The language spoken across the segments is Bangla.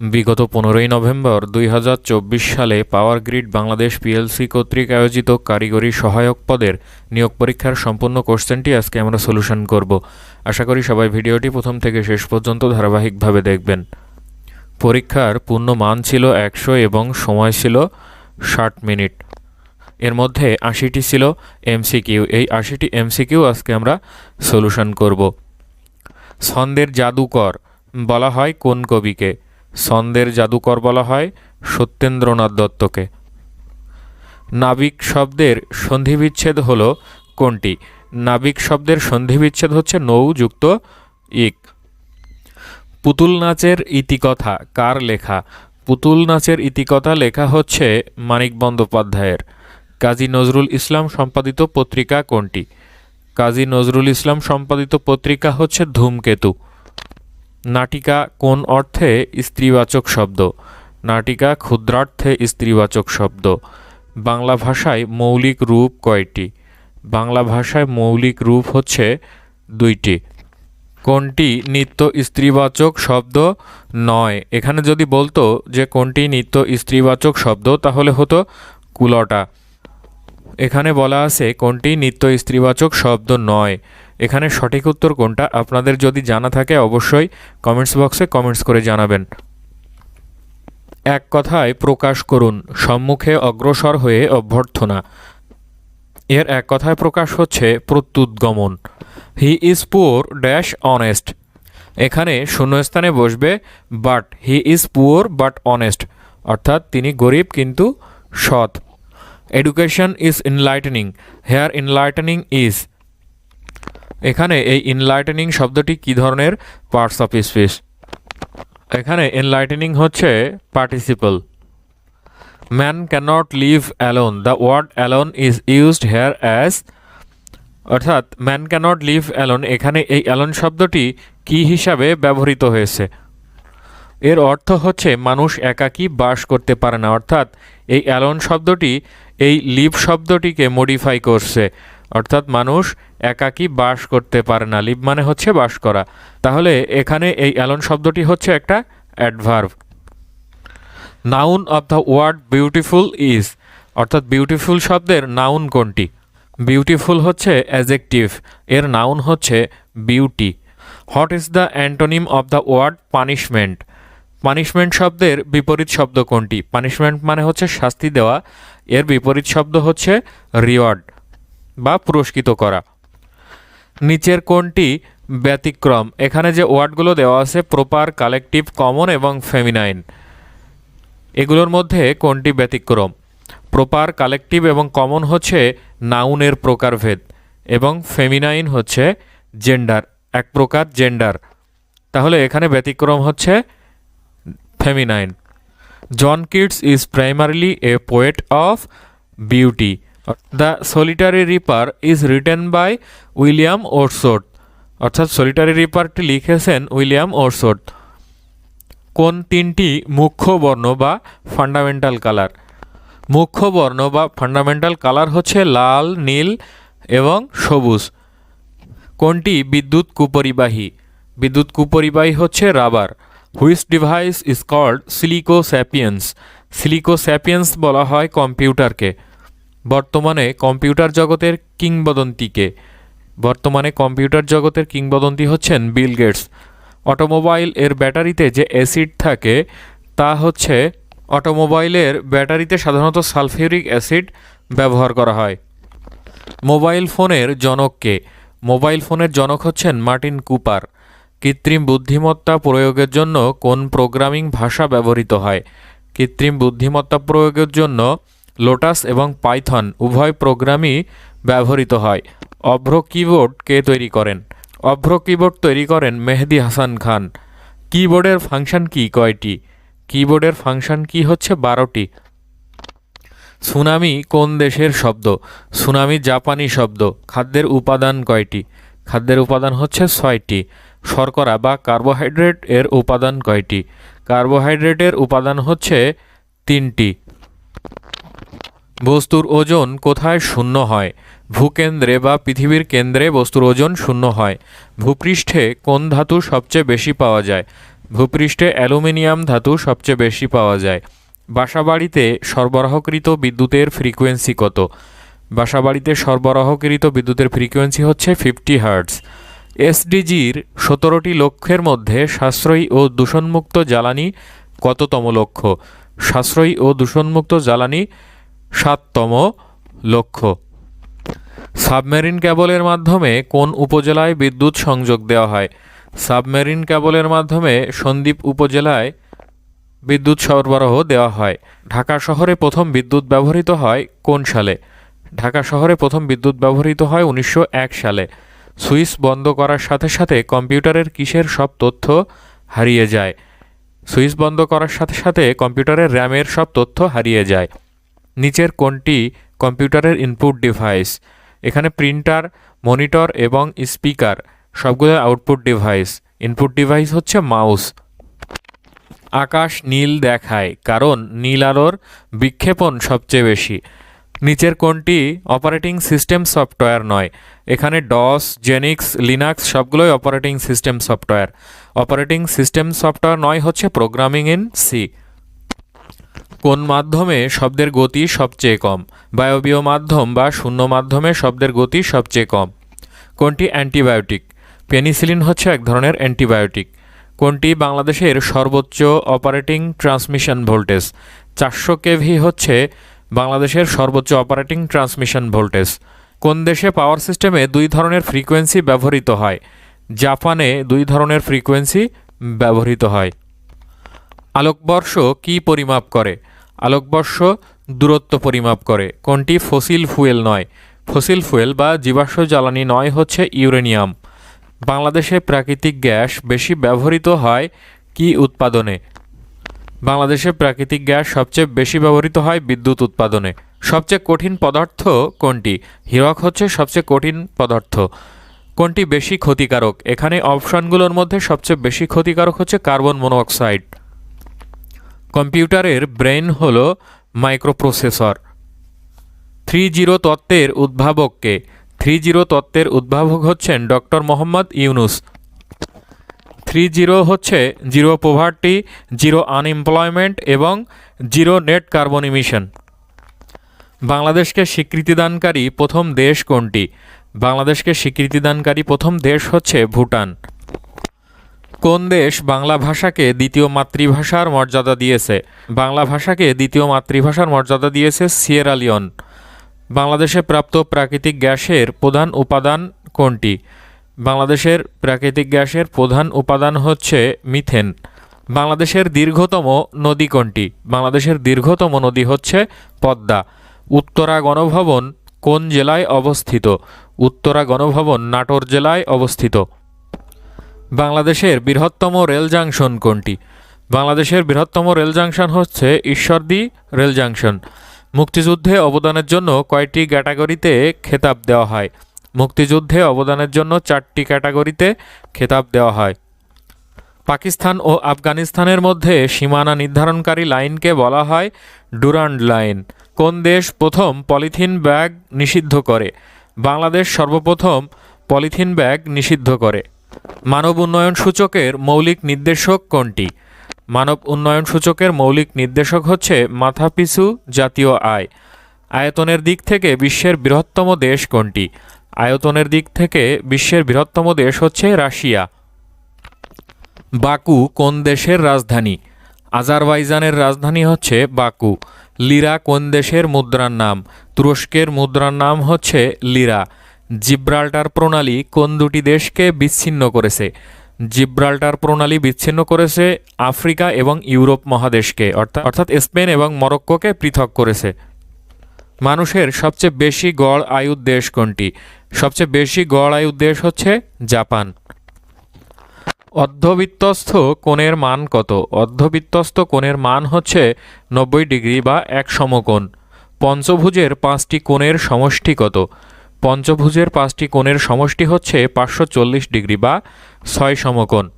বিগত পনেরোই নভেম্বর দুই হাজার চব্বিশ সালে পাওয়ার গ্রিড বাংলাদেশ পিএলসি কর্তৃক আয়োজিত কারিগরি সহায়ক পদের নিয়োগ পরীক্ষার সম্পূর্ণ কোশ্চেনটি আজকে আমরা সলিউশন করব। আশা করি সবাই ভিডিওটি প্রথম থেকে শেষ পর্যন্ত ধারাবাহিকভাবে দেখবেন। পরীক্ষার পূর্ণ মান ছিল একশো এবং সময় ছিল ষাট মিনিট। এর মধ্যে আশিটি ছিল এমসিকিউ। এই আশিটি এমসিকিউ আজকে আমরা সলিউশন করব। ছন্দের জাদুকর বলা হয় কোন কবিকে? ছন্দের জাদুকর বলা হয় সত্যেন্দ্রনাথ দত্তকে। নাবিক শব্দের সন্ধিবিচ্ছেদ হল কোনটি? নাবিক শব্দের সন্ধিবিচ্ছেদ হচ্ছে নৌ যুক্ত ইক। পুতুল নাচের ইতিকথা কার লেখা? পুতুল নাচের ইতিকথা লেখা হচ্ছে মানিক বন্দ্যোপাধ্যায়ের। কাজী নজরুল ইসলাম সম্পাদিত পত্রিকা কোনটি? কাজী নজরুল ইসলাম সম্পাদিত পত্রিকা হচ্ছে ধূমকেতু। নাটিকা কোন অর্থে স্ত্রীবাচক শব্দ? নাটিকা ক্ষুদ্রার্থে স্ত্রীবাচক শব্দ। বাংলা ভাষায় মৌলিক রূপ কয়টি? বাংলা ভাষায় মৌলিক রূপ হচ্ছে দুইটি। কোনটি নিত্য স্ত্রীবাচক শব্দ? নয়। এখানে যদি বলতো যে কোনটি নিত্য স্ত্রীবাচক শব্দ, তাহলে হতো কুলটা। এখানে বলা আছে কোনটি নিত্য স্ত্রীবাচক শব্দ নয়। এখানে সঠিক উত্তর কোনটা? আপনাদের যদি জানা থাকে অবশ্যই কমেন্টস বক্সে কমেন্টস করে জানাবেন। এক কথায় প্রকাশ করুন, সম্মুখে অগ্রসর হয়ে অভ্যর্থনা। এর এক কথায় প্রকাশ হচ্ছে প্রত্যুদ্গমন। He is poor dash honest এখানে শূন্যস্থানে বসবে but he is poor but honest অর্থাৎ তিনি গরিব কিন্তু সৎ। Education is enlightening here enlightening is এখানে এই ইনলাইটেনিং শব্দটি কী ধরনের? পার্টস অফ স্পিচ এখানে এনলাইটেনিং হচ্ছে participle man cannot live alone the word alone is used here as অর্থাৎ ম্যান ক্যানট লিভ অ্যালোন এখানে এই অ্যালোন শব্দটি কি হিসাবে ব্যবহৃত হয়েছে? এর অর্থ হচ্ছে মানুষ একাকী বাস করতে পারে না। অর্থাৎ এই অ্যালোন শব্দটি এই লিভ শব্দটিকে মডিফাই করছে। অর্থাৎ মানুষ একাকী বাস করতে পারে না। লিভ মানে হচ্ছে বাস করা। তাহলে এখানে এই অ্যালন শব্দটি হচ্ছে একটা adverb noun of the word beautiful is, অর্থাৎ বিউটিফুল শব্দের নাউন কোনটি? বিউটিফুল হচ্ছে অ্যাজেকটিভ, এর নাউন হচ্ছে beauty. What is the antonym of the word punishment? Punishment শব্দের বিপরীত শব্দ কোনটি? পানিশমেন্ট মানে হচ্ছে শাস্তি দেওয়া, এর বিপরীত শব্দ হচ্ছে রিওয়ার্ড। বা পুরস্কৃত করা। নিচের কোনটি ব্যতিক্রম। এখানে যে ওয়ার্ডগুলো দেওয়া আছে, প্রপার, কালেকটিভ, কমন এবং ফেমিনাইন। এগুলোর মধ্যে কোনটি ব্যতিক্রম। প্রপার, কালেকটিভ এবং কমন হচ্ছে নাউনের প্রকারভেদ এবং ফেমিনাইন হচ্ছে জেন্ডার, এক প্রকার জেন্ডার। তাহলে এখানে ব্যতিক্রম হচ্ছে feminine. John Keats is primarily a poet of beauty. The solitary reaper is written by William Wordsworth অর্থাৎ সলিটারি রিপারটি লিখেছেন উইলিয়াম ওরসোট কোন তিনটি মুখ্য বর্ণ বা ফান্ডামেন্টাল কালার মুখ্য বর্ণ বা ফান্ডামেন্টাল কালার হচ্ছে লাল, নীল এবং সবুজ। কোনটি বিদ্যুৎ কুপরিবাহী? বিদ্যুৎ কুপরিবাহী হচ্ছে rubber. Which device is called silico sapiens silico sapiens বলা হয় কম্পিউটারকে। বর্তমানে কম্পিউটার জগতের কিংবদন্তিকে। বর্তমানে কম্পিউটার জগতের কিংবদন্তি হচ্ছেন বিল গেটস। অটোমোবাইল এর ব্যাটারিতে যে অ্যাসিড থাকে, তা হচ্ছে অটোমোবাইলের ব্যাটারিতে সাধারণত সালফিউরিক অ্যাসিড ব্যবহার করা হয়। মোবাইল ফোনের জনককে। মোবাইল ফোনের জনক হচ্ছেন মার্টিন কুপার। কৃত্রিম বুদ্ধিমত্তা প্রয়োগের জন্য কোন প্রোগ্রামিং ভাষা ব্যবহৃত হয়? কৃত্রিম বুদ্ধিমত্তা প্রয়োগের জন্য লোটাস এবং পাইথন উভয় প্রোগ্রামই ব্যবহৃত হয়। অভ্র কিবোর্ড কে তৈরি করেন? অভ্র কিবোর্ড তৈরি করেন মেহেদি হাসান খান। কিবোর্ডের ফাংশন কি? কয়টি? কিবোর্ডের ফাংশন কি হচ্ছে? বারোটি। সুনামি কোন দেশের শব্দ? সুনামি জাপানি শব্দ। খাদ্যের উপাদান কয়টি? খাদ্যের উপাদান হচ্ছে ছয়টি। শর্করা বা কার্বোহাইড্রেট এর উপাদান কয়টি? কার্বোহাইড্রেটের উপাদান হচ্ছে তিনটি। বস্তুর ওজন কোথায় শূন্য হয়? ভূকেন্দ্রে বা পৃথিবীর কেন্দ্রে বস্তুর ওজন শূন্য হয়। ভূপৃষ্ঠে কোন ধাতু সবচেয়ে বেশি পাওয়া যায়? ভূপৃষ্ঠে অ্যালুমিনিয়াম ধাতু সবচেয়ে বেশি পাওয়া যায়। বাসাবাড়িতে সরবরাহকৃত বিদ্যুতের ফ্রিকোয়েন্সি কত? বাসাবাড়িতে সরবরাহকৃত বিদ্যুতের ফ্রিকোয়েন্সি হচ্ছে ফিফটি হার্টস এসডিজির সতেরোটি লক্ষ্যের মধ্যে সাশ্রয়ী ও দূষণমুক্ত জ্বালানি কততম লক্ষ্য? সাশ্রয়ী ও দূষণমুক্ত জ্বালানি সাততম লক্ষ্য। সাবমেরিন ক্যাবলের মাধ্যমে কোন উপজেলায় বিদ্যুৎ সংযোগ দেওয়া হয়? সাবমেরিন ক্যাবলের মাধ্যমে সন্দ্বীপ উপজেলায় বিদ্যুৎ সরবরাহ দেওয়া হয়। ঢাকা শহরে প্রথম বিদ্যুৎ ব্যবহৃত হয় কোন সালে? ঢাকা শহরে প্রথম বিদ্যুৎ ব্যবহৃত হয় উনিশশো এক সালে। সুইচ বন্ধ করার সাথে সাথে কম্পিউটারের কিসের সব তথ্য হারিয়ে যায়? সুইচ বন্ধ করার সাথে সাথে কম্পিউটারের র্যামের সব তথ্য হারিয়ে যায়। নিচের কোনটি কম্পিউটারের ইনপুট ডিভাইস, এখানে প্রিন্টার, মনিটর এবং স্পিকার সবগুলো আউটপুট ডিভাইস। ইনপুট ডিভাইস হচ্ছে মাউস। আকাশ নীল দেখায়, কারণ নীল আলোর বিক্ষেপণ সবচেয়ে বেশি। নিচের কোনটি অপারেটিং সিস্টেম সফটওয়্যার নয়, এখানে ডস, জেনিক্স, লিনাক্স সবগুলোই operating system software. Operating system software নয় হচ্ছে প্রোগ্রামিং ইন সি। কোন মাধ্যমে শব্দের গতি সবচেয়ে কম? বায়বীয় মাধ্যম বা শূন্য মাধ্যমে শব্দের গতি সবচেয়ে কম। কোনটি অ্যান্টিবায়োটিক? পেনিসিলিন হচ্ছে এক ধরনের অ্যান্টিবায়োটিক। কোনটি বাংলাদেশের সর্বোচ্চ অপারেটিং ট্রান্সমিশন ভোল্টেজ? চারশো কেভি হচ্ছে বাংলাদেশের সর্বোচ্চ অপারেটিং ট্রান্সমিশন ভোল্টেজ। কোন দেশে পাওয়ার সিস্টেমে দুই ধরনের ফ্রিকোয়েন্সি ব্যবহৃত হয়? জাপানে দুই ধরনের ফ্রিকোয়েন্সি ব্যবহৃত হয়। আলোকবর্ষ কি পরিমাপ করে? আলোকবর্ষ দূরত্ব পরিমাপ করে। কোনটি? ফসিল ফুয়েল নয়। ফসিল ফুয়েল বা জীবাশ্ম জ্বালানি নয় হচ্ছে ইউরেনিয়াম। বাংলাদেশে প্রাকৃতিক গ্যাস বেশি ব্যবহৃত হয় কি উৎপাদনে? বাংলাদেশে প্রাকৃতিক গ্যাস সবচেয়ে বেশি ব্যবহৃত হয় বিদ্যুৎ উৎপাদনে। সবচেয়ে কঠিন পদার্থ কোনটি? হীরক হচ্ছে সবচেয়ে কঠিন পদার্থ। কোনটি বেশি ক্ষতিকারক? এখানে অপশনগুলোর মধ্যে সবচেয়ে বেশি ক্ষতিকারক হচ্ছে কার্বন মনোঅক্সাইড কম্পিউটারের ব্রেন হল মাইক্রোপ্রসেসর। থ্রি জিরো তত্ত্বের উদ্ভাবককে, থ্রি জিরো তত্ত্বের উদ্ভাবক হচ্ছেন doctor Mohammad Yunus. Three zero হচ্ছে জিরো পোভার্টি, জিরো আনএমপ্লয়মেন্ট এবং জিরো নেট কার্বন ইমিশন। বাংলাদেশকে স্বীকৃতিদানকারী প্রথম দেশ কোনটি? বাংলাদেশকে স্বীকৃতিদানকারী প্রথম দেশ হচ্ছে ভুটান। কোন দেশ বাংলা ভাষাকে দ্বিতীয় মাতৃভাষার মর্যাদা দিয়েছে? বাংলা ভাষাকে দ্বিতীয় মাতৃভাষার মর্যাদা দিয়েছে সিয়েরা লিওন। বাংলাদেশে প্রাপ্ত প্রাকৃতিক গ্যাসের প্রধান উপাদান কোনটি? বাংলাদেশের প্রাকৃতিক গ্যাসের প্রধান উপাদান হচ্ছে মিথেন। বাংলাদেশের দীর্ঘতম নদী কোনটি? বাংলাদেশের দীর্ঘতম নদী হচ্ছে পদ্মা। উত্তরা গণভবন কোন জেলায় অবস্থিত? উত্তরা গণভবন নাটোর জেলায় অবস্থিত। বাংলাদেশের বৃহত্তম রেল জাংশন কোনটি? বাংলাদেশের বৃহত্তম রেল জাংশন হচ্ছে ঈশ্বরদী রেল জাংশন। মুক্তিযুদ্ধে অবদানের জন্য কয়টি ক্যাটাগরিতে খেতাব দেওয়া হয়? মুক্তিযুদ্ধে অবদানের জন্য চারটি ক্যাটাগরিতে খেতাব দেওয়া হয়। পাকিস্তান ও আফগানিস্তানের মধ্যে সীমানা নির্ধারণকারী লাইনকে বলা হয় ডুরান্ড লাইন। কোন দেশ প্রথম পলিথিন ব্যাগ নিষিদ্ধ করে? বাংলাদেশ সর্বপ্রথম পলিথিন ব্যাগ নিষিদ্ধ করে। মানব উন্নয়ন সূচকের মৌলিক নির্দেশক কোনটি? মানব উন্নয়ন সূচকের মৌলিক নির্দেশক হচ্ছে মাথাপিছু জাতীয় আয়। আয়তনের দিক থেকে বিশ্বের বৃহত্তম দেশ কোনটি? আয়তনের দিক থেকে বিশ্বের বৃহত্তম দেশ হচ্ছে রাশিয়া। বাকু কোন দেশের রাজধানী? আজারবাইজানের রাজধানী হচ্ছে বাকু। লিরা কোন দেশের মুদ্রার নাম? তুরস্কের মুদ্রার নাম হচ্ছে লিরা। জিব্রাল্টার প্রণালী কোন দুটি দেশকে বিচ্ছিন্ন করেছে? জিব্রাল্টার প্রণালী বিচ্ছিন্ন করেছে আফ্রিকা এবং ইউরোপ মহাদেশকে অর্থাৎ অর্থাৎ স্পেন এবং মরক্কোকে পৃথক করেছে। মানুষের সবচেয়ে বেশি গড় আয়ুর দেশ কোনটি? সবচেয়ে বেশি গড় আয়ুর দেশ হচ্ছে জাপান। অর্ধবৃত্তস্থ কোণের মান কত? অর্ধবৃত্তস্থ কোণের মান হচ্ছে নব্বই ডিগ্রি বা এক সমকোণ। পঞ্চভুজের পাঁচটি কোণের সমষ্টি কত? পঞ্চভুজের পাঁচটি কোণের সমষ্টি হচ্ছে পাঁচশো চল্লিশ ডিগ্রি বা ছয় সমকোণ।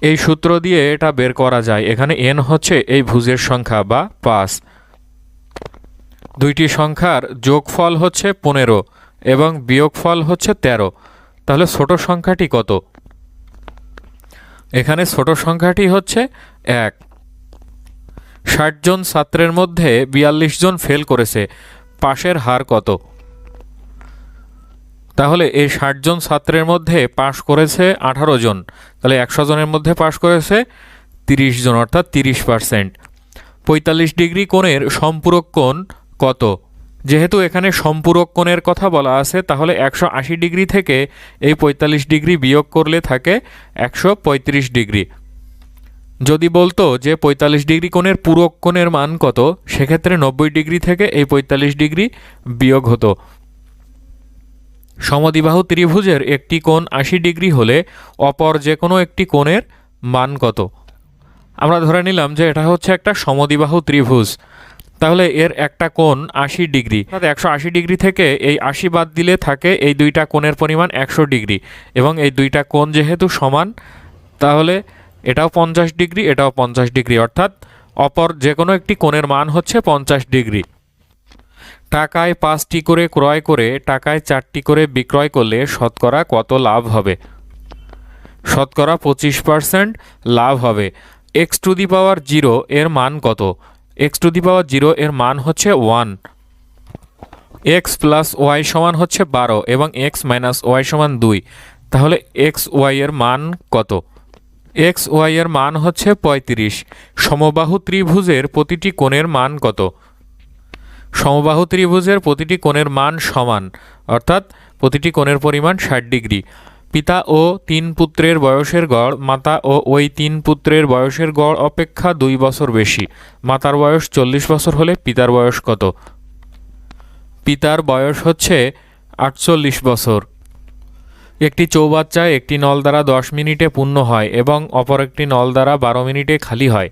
এই সূত্র দিয়ে এটা বের করা যায়। এখানে এন হচ্ছে এই ভুজের সংখ্যা বা পাঁচ। দুইটি সংখ্যার যোগফল হচ্ছে পনেরো এবং বিয়োগফল হচ্ছে তেরো। তাহলে ছোট সংখ্যাটি কত? এখানে ছোট সংখ্যাটি হচ্ছে এক। ষাট জন ছাত্রের মধ্যে বিয়াল্লিশ জন ফেল করেছে। পাশের হার কত? তাহলে এই ষাট জন ছাত্রের মধ্যে পাশ করেছে আঠারো জন। তাহলে একশো জনের মধ্যে পাশ করেছে তিরিশ জন, অর্থাৎ তিরিশ পার্সেন্ট পঁয়তাল্লিশ ডিগ্রি কোণের সম্পূরক কোণ কত? যেহেতু এখানে সম্পূরক কোণের কথা বলা আছে, তাহলে একশো আশি ডিগ্রি থেকে এই পঁয়তাল্লিশ ডিগ্রি বিয়োগ করলে থাকে একশো পঁয়ত্রিশ ডিগ্রি। যদি বলতো যে পঁয়তাল্লিশ ডিগ্রি কোণের পূরক কোণের মান কত, সেক্ষেত্রে নব্বই ডিগ্রি থেকে এই পঁয়তাল্লিশ ডিগ্রি বিয়োগ হতো। সমদ্বিবাহু ত্রিভুজের একটি কোণ আশি ডিগ্রি হলে অপর যে কোনো একটি কোণের মান কত? আমরা ধরে নিলাম যে এটা হচ্ছে একটা সমদ্বিবাহু ত্রিভুজ। তাহলে এর একটা কোণ আশি ডিগ্রি। অর্থাৎ একশো আশি ডিগ্রি থেকে এই আশি বাদ দিলে থাকে এই দুইটা কোণের পরিমাণ একশো ডিগ্রি এবং এই দুইটা কোণ যেহেতু সমান, তাহলে এটাও পঞ্চাশ ডিগ্রি, এটাও পঞ্চাশ ডিগ্রি। অর্থাৎ অপর যে কোনো একটি কোণের মান হচ্ছে পঞ্চাশ ডিগ্রি। টাকায় পাঁচটি করে ক্রয় করে, টাকায় চারটি করে বিক্রয় করলে শতকরা কত লাভ হবে? শতকরা পঁচিশ পার্সেন্ট লাভ হবে। X to the power zero এর মান কত? X to the power zero এর মান হচ্ছে ওয়ান এক্স প্লাস ওয়াই সমান হচ্ছে বারো এবং এক্স মাইনাস ওয়াই সমান দুই। তাহলে এক্স ওয়াই এর মান কত? এক্স ওয়াই এর মান হচ্ছে পঁয়ত্রিশ। সমবাহু ত্রিভুজের প্রতিটি কোণের মান কত? সমবাহু ত্রিভুজের প্রতিটি কোণের মান সমান, অর্থাৎ প্রতিটি কোণের পরিমাণ ষাট ডিগ্রি। পিতা ও তিন পুত্রের বয়সের গড়, মাতা ও ওই তিন পুত্রের বয়সের গড় অপেক্ষা দুই বছর বেশি। মাতার বয়স চল্লিশ বছর হলে পিতার বয়স কত? পিতার বয়স হচ্ছে আটচল্লিশ বছর। একটি চৌবাচ্চা একটি নল দ্বারা দশ মিনিটে পূর্ণ হয় এবং অপর একটি নল দ্বারা বারো মিনিটে খালি হয়।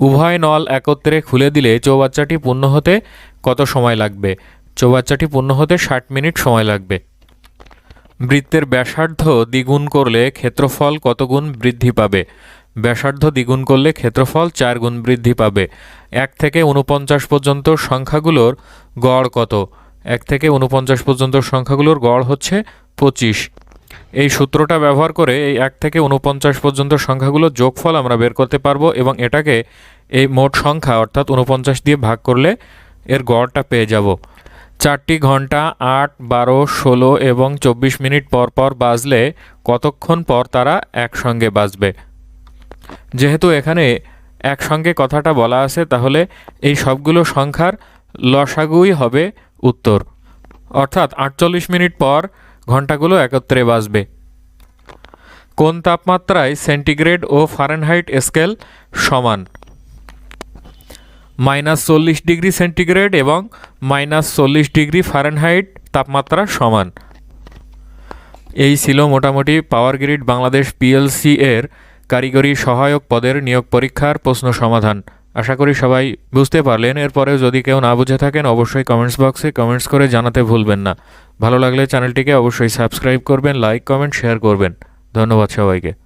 উভয় নল একত্রে খুলে দিলে চৌবাচ্চাটি পূর্ণ হতে কত সময় লাগবে? চৌবাচ্চাটি পূর্ণ হতে ষাট মিনিট সময় লাগবে। বৃত্তের ব্যাসার্ধ দ্বিগুণ করলে ক্ষেত্রফল কত গুণ বৃদ্ধি পাবে? ব্যাসার্ধ দ্বিগুণ করলে ক্ষেত্রফল চার গুণ বৃদ্ধি পাবে। এক থেকে উনপঞ্চাশ পর্যন্ত সংখ্যাগুলোর গড় কত? এক থেকে উনপঞ্চাশ পর্যন্ত সংখ্যাগুলোর গড় হচ্ছে পঁচিশ। এই সূত্রটা ব্যবহার করে এই এক থেকে উনপঞ্চাশ পর্যন্ত সংখ্যাগুলো যোগফল আমরা বের করতে পারব এবং এটাকে এই মোট সংখ্যা অর্থাৎ উনপঞ্চাশ দিয়ে ভাগ করলে এর গড়টা পেয়ে যাব। চারটি ঘণ্টা, আট, বারো, ষোলো এবং চব্বিশ মিনিট পর পর বাজলে কতক্ষণ পর তারা একসঙ্গে বাজবে? যেহেতু এখানে একসঙ্গে কথাটা বলা আছে, তাহলে এই সবগুলো সংখ্যার লসাগুই হবে উত্তর। অর্থাৎ আটচল্লিশ মিনিট পর ঘন্টাগুলো একত্রে বাজবে। কোন তাপমাত্রায় সেন্টিগ্রেড ও ফারেনহাইট স্কেল সমান? মাইনাস চল্লিশ ডিগ্রি সেন্টিগ্রেড এবং মাইনাস চল্লিশ ডিগ্রি ফারেনহাইট তাপমাত্রা সমান। এই ছিল মোটামুটি পাওয়ার গ্রিড বাংলাদেশ পিএলসি এর কারিগরি সহায়ক পদের নিয়োগ পরীক্ষার প্রশ্ন সমাধান। আশা করি সবাই বুঝতে পারলেন। এরপরেও যদি কেউ না বুঝে থাকেন, অবশ্যই কমেন্টস বক্সে কমেন্টস করে জানাতে ভুলবেন না। ভালো লাগলে চ্যানেলটিকে অবশ্যই সাবস্ক্রাইব করবেন লাইক কমেন্ট শেয়ার করবেন। ধন্যবাদ সবাইকে।